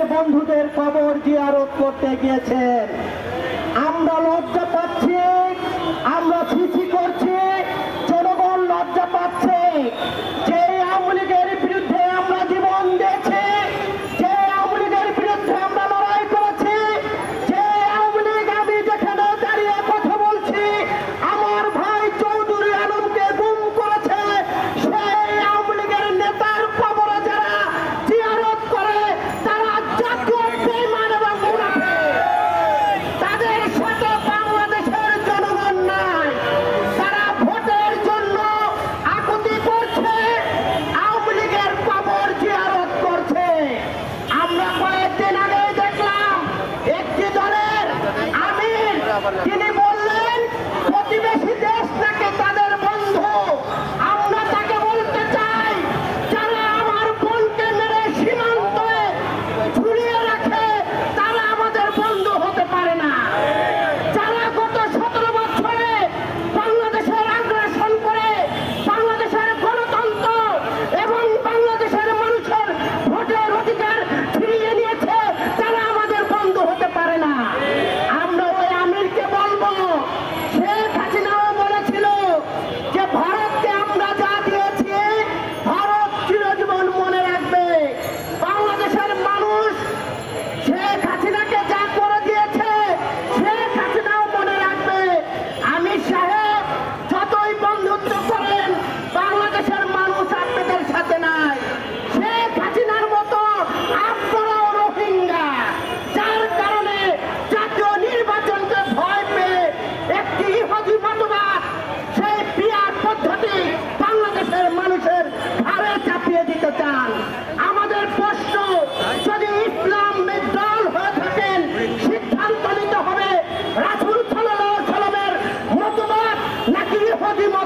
বন্ধুদের কবর জিয়ারত করতে গিয়েছেন। আমরা তিনি সাল্লামের